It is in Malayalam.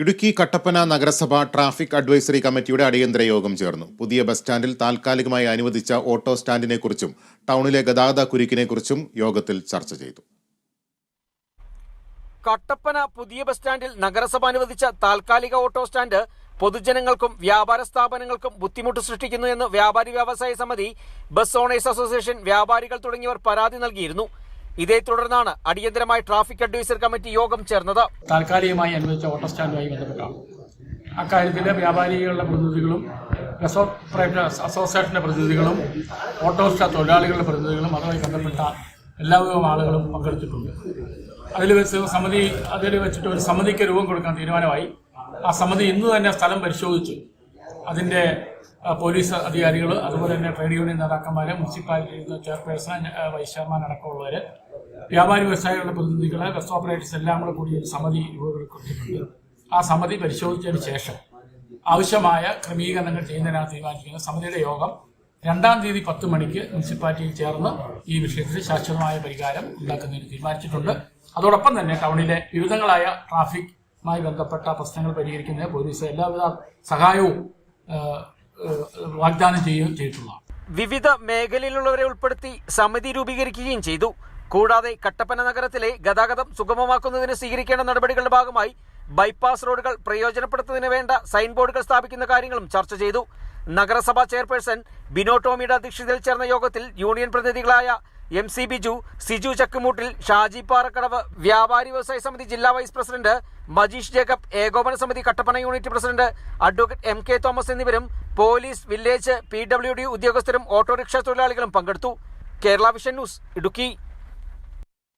ഇടുക്കി കട്ടപ്പന നഗരസഭ ട്രാഫിക് അഡ്വൈസറി കമ്മിറ്റിയുടെ അടിയന്തര യോഗം ചേർന്നു. പുതിയ ബസ് സ്റ്റാൻഡിൽ താൽക്കാലികമായി അനുവദിച്ച ഓട്ടോ സ്റ്റാൻഡിനെക്കുറിച്ചും ടൗണിലെ ഗതാഗത കുരുക്കിനെക്കുറിച്ചും യോഗത്തിൽ ചർച്ച ചെയ്തു. കട്ടപ്പന പുതിയ ബസ് സ്റ്റാൻഡിൽ നഗരസഭ അനുവദിച്ച താൽക്കാലിക ഓട്ടോ സ്റ്റാൻഡ് പൊതുജനങ്ങൾക്കും വ്യാപാര സ്ഥാപനങ്ങൾക്കും ബുദ്ധിമുട്ട് സൃഷ്ടിക്കുന്നു എന്ന് വ്യാപാരി വ്യവസായ സമിതി ബസ് ഓണേഴ്സ് അസോസിയേഷൻ വ്യാപാരികൾ തുടങ്ങിയവർ പരാതി നൽകിയിരുന്നു. ഇതേ തുടർന്നാണ് അടിയന്തരമായി ട്രാഫിക് അഡ്വൈസർ കമ്മിറ്റി യോഗം ചേർന്നത്. താൽക്കാലികമായി അനുവദിച്ച ഓട്ടോ സ്റ്റാൻഡുമായി ബന്ധപ്പെട്ടാണ്. അക്കാര്യത്തിൽ വ്യാപാരികളുടെ പ്രതിനിധികളും ഓപ്പറേറ്റേഴ്സ് അസോസിയേഷന്റെ പ്രതിനിധികളും ഓട്ടോ സ്റ്റാ തൊഴിലാളികളുടെ പ്രതിനിധികളും അതുമായി ബന്ധപ്പെട്ട എല്ലാവിധം ആളുകളും പങ്കെടുത്തിട്ടുണ്ട്. അതിൽ വെച്ച് സമിതി അതിൽ വെച്ചിട്ട് ഒരു സമിതിക്ക് രൂപം കൊടുക്കാൻ തീരുമാനമായി. ആ സമിതി ഇന്ന് തന്നെ സ്ഥലം പരിശോധിച്ചു അതിന്റെ പോലീസ് അധികാരികൾ അതുപോലെ തന്നെ ട്രേഡ് യൂണിയൻ നേതാക്കന്മാർ മുനിസിപ്പാലിറ്റി ചെയർപേഴ്സൺ വൈസ് ചെയർമാൻ അടക്കമുള്ളവർ വ്യാപാരി വ്യവസായികളുടെ പ്രതിനിധികളെ ബസ് ഓപ്പറേറ്റേഴ്സ് എല്ലാം കൂടെ കൂടി ഒരു സമിതി രൂപപ്പെടുത്തിയിട്ടുണ്ട്. ആ സമിതി പരിശോധിച്ചതിന് ശേഷം ആവശ്യമായ ക്രമീകരണങ്ങൾ ചെയ്യുന്നതിനാണ് തീരുമാനിക്കുന്നത് സമിതിയുടെ യോഗം രണ്ടാം തീയതി പത്ത് മണിക്ക് മുനിസിപ്പാലിറ്റിയിൽ ചേർന്ന് ഈ വിഷയത്തിൽ ശാശ്വതമായ പരിഹാരം ഉണ്ടാക്കുന്നതിന് തീരുമാനിച്ചിട്ടുണ്ട്. അതോടൊപ്പം തന്നെ ടൗണിലെ വിവിധങ്ങളായ ട്രാഫിക്കുമായി ബന്ധപ്പെട്ട പ്രശ്നങ്ങൾ പരിഹരിക്കുന്നതിന് പോലീസ് എല്ലാവിധ സഹായവും വാഗ്ദാനം ചെയ്യുകയും ചെയ്തിട്ടുള്ളതാണ്. വിവിധ മേഖലയിലുള്ളവരെ ഉൾപ്പെടുത്തി സമിതി രൂപീകരിക്കുകയും ചെയ്തു. കൂടാതെ കട്ടപ്പന നഗരത്തിലെ ഗതാഗതം സുഗമമാക്കുന്നതിന് സ്വീകരിക്കേണ്ട നടപടികളുടെ ഭാഗമായി ബൈപ്പാസ് റോഡുകൾ പ്രയോജനപ്പെടുത്തുന്നതിന് വേണ്ട സൈൻ ബോർഡുകൾ സ്ഥാപിക്കുന്ന കാര്യങ്ങളും ചർച്ച ചെയ്തു. നഗരസഭാ ചെയർപേഴ്സൺ ബിനോ ടോമിയുടെ അധ്യക്ഷതയിൽ ചേർന്ന യോഗത്തിൽ യൂണിയൻ പ്രതിനിധികളായ എം സി ബിജു സിജു ചക്കുമൂട്ടിൽ ഷാജി പാറക്കടവ് വ്യാപാരി വ്യവസായ സമിതി ജില്ലാ വൈസ് പ്രസിഡന്റ് മജീഷ് ജേക്കബ് ഏകോപന സമിതി Kattappana unit president advocate M K Thomas എന്നിവരും police village P W D ഉദ്യോഗസ്ഥരും ഓട്ടോറിക്ഷ തൊഴിലാളികളും പങ്കെടുത്തു. Kerala vision news Idukki.